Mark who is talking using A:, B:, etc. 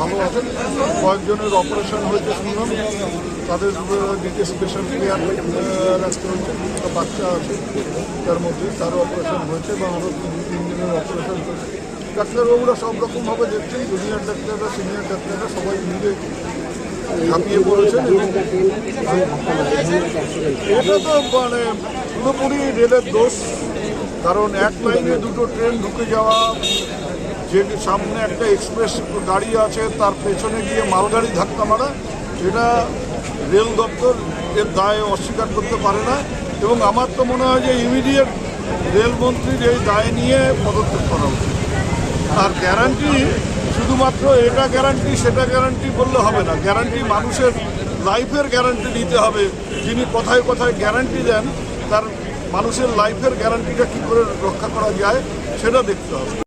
A: ভালো আছেন? কয়েকজনের অপারেশন হয়েছে শুনলাম তাদের দিকে স্পেশাল কেয়ার একটা বাচ্চা আছে, তার মধ্যে তারও অপারেশন হয়েছে বা আরও তিন, তিনজনের অপারেশন হয়েছে ডাক্তারবাবুরা সব রকমভাবে দেখছেন জুনিয়র ডাক্তাররা সিনিয়র ডাক্তাররা সবাই মিলে ঝাঁপিয়ে পড়েছেন এটা তো মানে পুরোপুরি রেলের দোষ, কারণ এক লাইনে দুটো ট্রেন ঢুকে যাওয়া যে সামনে একটা এক্সপ্রেস গাড়ি আছে, তার পেছনে গিয়ে মালগাড়ি ধাক্কা মারা, এটা রেল দপ্তর এর দায় অস্বীকার করতে পারে না এবং আমার তো মনে হয় যে ইমিডিয়েট রেলমন্ত্রীর এই দায় নিয়ে পদক্ষেপ করা উচিত। আর গ্যারান্টি শুধুমাত্র এটা গ্যারান্টি সেটা গ্যারান্টি বললে হবে না। গ্যারান্টি মানুষের লাইফের গ্যারান্টি দিতে হবে। যিনি কোথায় কোথায় গ্যারান্টি দেন, তার মানুষের লাইফের গ্যারান্টিটা কী করে রক্ষা করা যায়, সেটা দেখতে হবে।